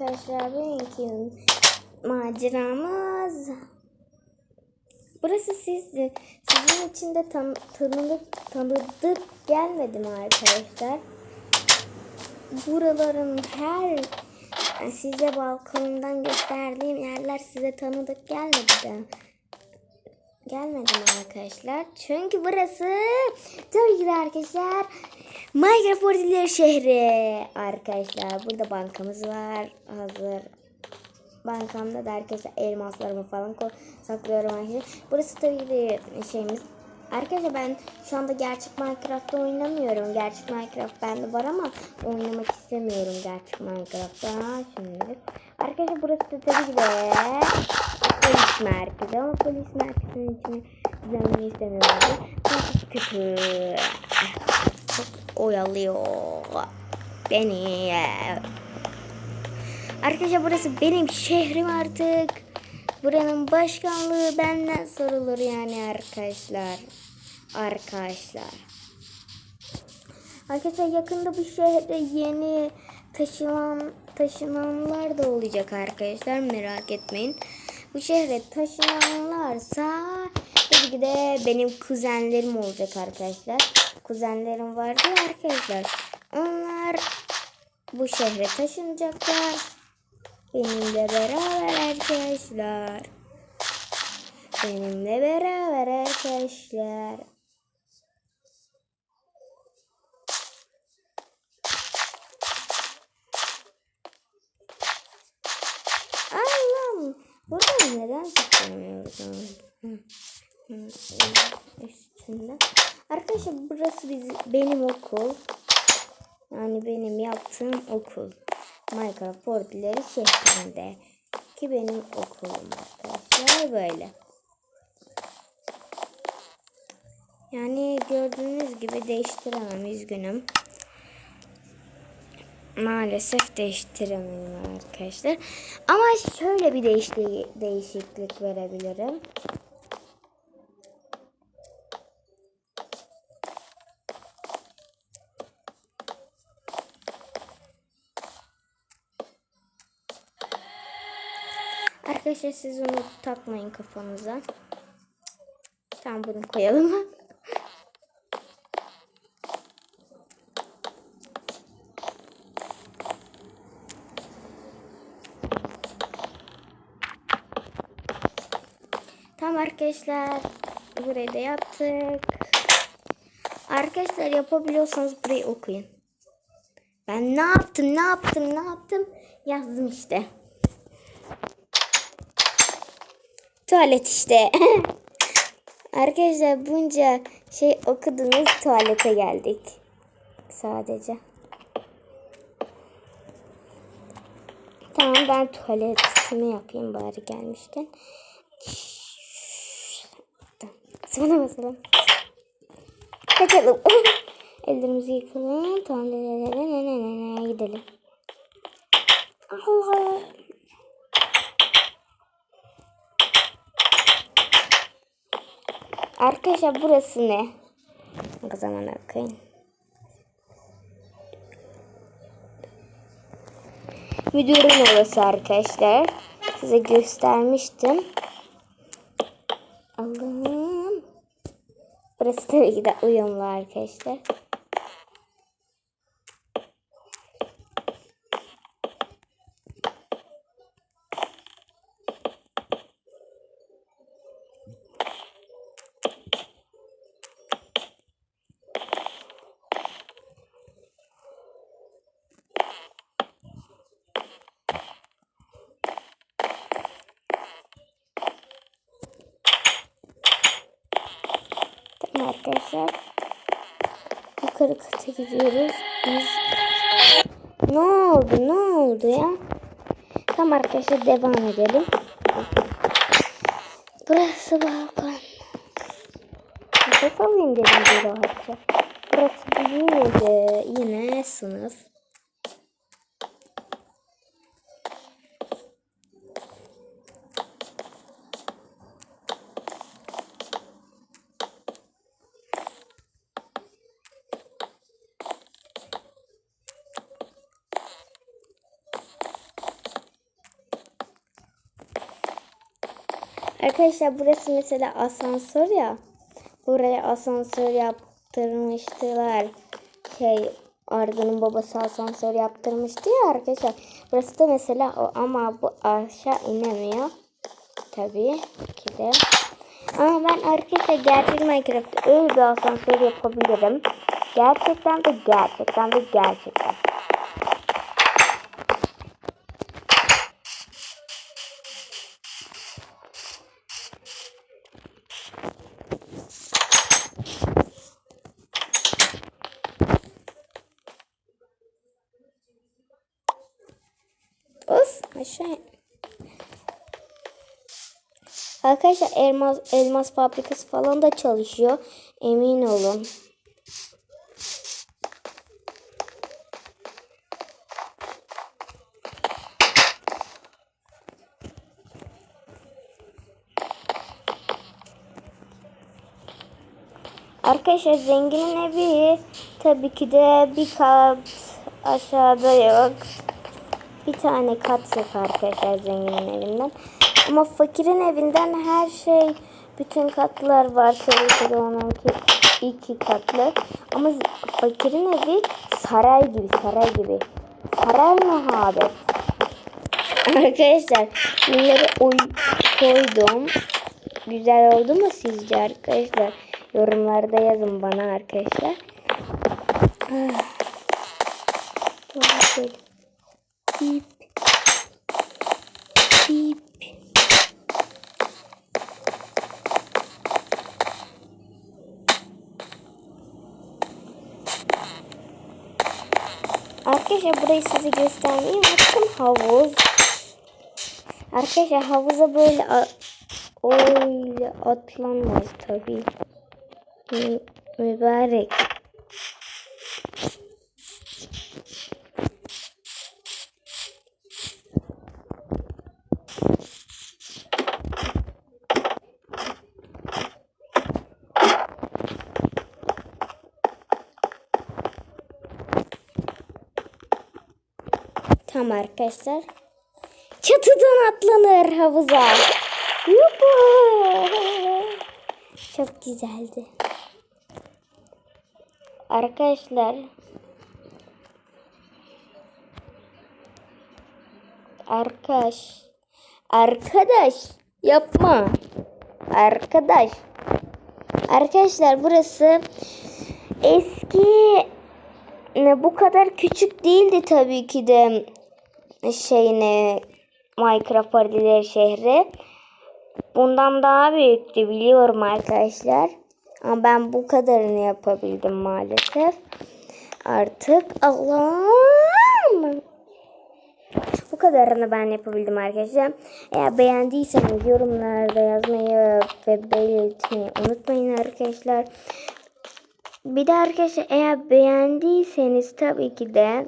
arkadaşlar bugünkü maceramız. Burası sizdi. Sizin için de tan tanıdık, tanıdık gelmedi mi arkadaşlar? Buraların her size balkonundan gösterdiğim yerler size tanıdık gelmedi de. Gelmedi mi arkadaşlar? Çünkü burası tabii ki de arkadaşlar Minecraft Ordiler şehri arkadaşlar. Burada bankamız var. Hazır. Bankamda da arkadaşlar elmaslarımı falan saklıyorum arkadaşlar. Burası tabii de şeyimiz. Arkadaşlar ben şu anda gerçek Minecraft'ta oynamıyorum. Gerçek Minecraft bende var ama oynamak istemiyorum gerçek Minecraft'ta. Şimdi. Arkadaşlar burası da tabii de polis merkezi ama polis merkezinin içine düzenlemeyi istemiyorum. Çok kötü. Çok oyalıyor beni. Arkadaşlar burası benim şehrim artık. Buranın başkanlığı benden sorulur yani arkadaşlar. Arkadaşlar. Arkadaşlar yakında bu şehre yeni taşınan taşınanlar da olacak arkadaşlar merak etmeyin. Bu şehre taşınanlarsa tabii ki de benim kuzenlerim olacak arkadaşlar. Kuzenlerim vardı arkadaşlar. Onlar bu şehre taşınacaklar. Benimle beraber arkadaşlar. Benimle beraber arkadaşlar. Allah'ım. Burada neden zıplamıyoruz? Hı, hı, Üstünde. Arkadaşlar burası biz, benim okul. Yani benim yaptığım okul. Minecraft Portları şehrinde. Ki benim okulum arkadaşlar böyle. Yani gördüğünüz gibi değiştiremem üzgünüm. Maalesef değiştiremiyorum arkadaşlar. Ama şöyle bir değişti değişiklik verebilirim. Arkadaşlar siz onu takmayın kafanıza. Tamam bunu koyalım. Arkadaşlar. Burayı da yaptık. Arkadaşlar yapabiliyorsanız burayı okuyun. Ben ne yaptım, ne yaptım, ne yaptım yazdım işte. Tuvalet işte. Arkadaşlar bunca şey okudunuz tuvalete geldik. Sadece. Tamam ben tuvaletimi yapayım bari gelmişken. Sonra basalım. Kaçalım. Ellerimizi yıkalım. Tamam. Gidelim. Allah. Arkadaşlar burası ne? O zaman bakayım. Müdürün orası arkadaşlar. Size göstermiştim. Allah'ım. Burası tabii ki de uyumlu arkadaşlar. Tamam arkadaşlar. Yukarı kata gidiyoruz. Biz... Ne oldu? Ne oldu ya? Tamam arkadaşlar devam edelim. Burası balkon. Nefes alayım dedim bir rahatça. Burası büyüdü. Yine sınıf. Arkadaşlar burası mesela asansör ya. Buraya asansör yaptırmıştılar. Şey Arda'nın babası asansör yaptırmıştı ya arkadaşlar. Burası da mesela o ama bu aşağı inemiyor. Tabii ki de. Ama ben arkadaşlar gerçek Minecraft'ta öyle bir asansör yapabilirim. Gerçekten de gerçekten de gerçekten. Aşağı. Arkadaşlar elmas elmas fabrikası falan da çalışıyor. Emin olun. Arkadaşlar zenginin evi tabii ki de bir kat aşağıda yok. Bir tane kat yok arkadaşlar zenginin evinden. Ama fakirin evinden her şey bütün katlar var. Tabii ki iki katlı. Ama fakirin evi saray gibi saray gibi. Saray muhabbet. Arkadaşlar bunları oy koydum. Güzel oldu mu sizce arkadaşlar? Yorumlarda yazın bana arkadaşlar. Ah. Doğru. Bip. Bip. Arkadaşlar burayı size göstermeyi unuttum. Havuz. Arkadaşlar havuza böyle öyle atlanmaz tabii. Mü- Mübarek. Tamam arkadaşlar. Çatıdan atlanır havuza. Yuhu. Çok güzeldi. Arkadaşlar. Arkadaş. Arkadaş. Yapma. Arkadaş. Arkadaşlar burası eski bu kadar küçük değildi tabii ki de şeyine Minecraft Partileri şehri. Bundan daha büyüktü biliyorum arkadaşlar. Ama ben bu kadarını yapabildim maalesef. Artık Allah'ım. Bu kadarını ben yapabildim arkadaşlar. Eğer beğendiyseniz yorumlarda yazmayı ve belirtmeyi unutmayın arkadaşlar. Bir de arkadaşlar eğer beğendiyseniz tabii ki de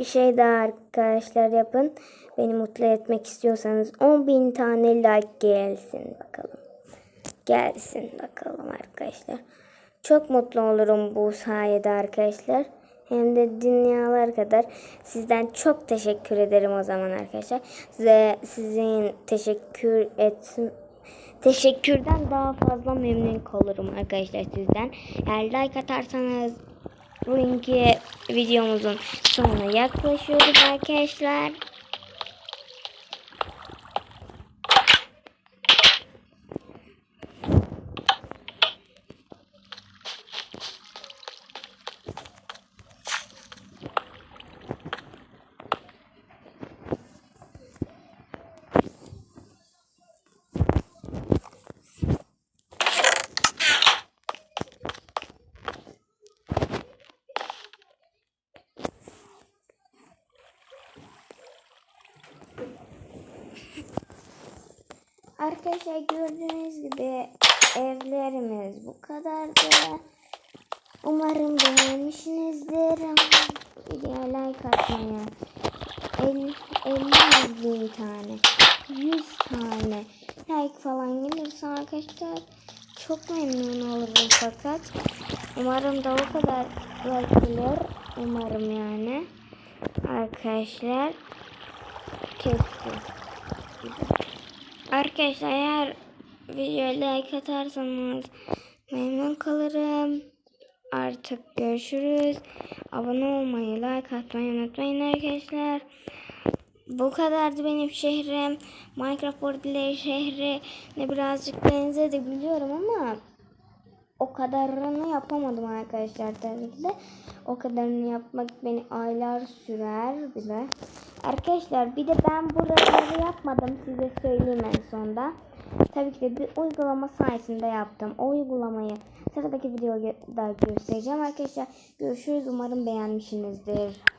bir şey daha arkadaşlar yapın. Beni mutlu etmek istiyorsanız 10.000 tane like gelsin bakalım. Gelsin bakalım arkadaşlar. Çok mutlu olurum bu sayede arkadaşlar. Hem de dünyalar kadar sizden çok teşekkür ederim o zaman arkadaşlar. Size sizin teşekkür et teşekkürden daha fazla memnun olurum arkadaşlar sizden. Eğer like atarsanız bugünkü videomuzun sonuna yaklaşıyoruz arkadaşlar. Arkadaşlar gördüğünüz gibi evlerimiz bu kadardı. Umarım beğenmişsinizdir. Videoya like atmayı. 50, 50 bin tane. 100 tane like falan gelirse arkadaşlar çok memnun olurum fakat umarım da o kadar like gelir. Umarım yani. Arkadaşlar keşke. Arkadaşlar eğer videoya like atarsanız memnun kalırım. Artık görüşürüz. Abone olmayı, like atmayı unutmayın arkadaşlar. Bu kadardı benim şehrim. Minecraft Borderlands şehri ne birazcık benzedi biliyorum ama o kadarını yapamadım arkadaşlar tabii ki de. O kadarını yapmak beni aylar sürer bile. Arkadaşlar bir de ben buraları yapmadım size söyleyeyim en sonda. Tabii ki de bir uygulama sayesinde yaptım. O uygulamayı sıradaki videoda göstereceğim arkadaşlar. Görüşürüz. Umarım beğenmişsinizdir.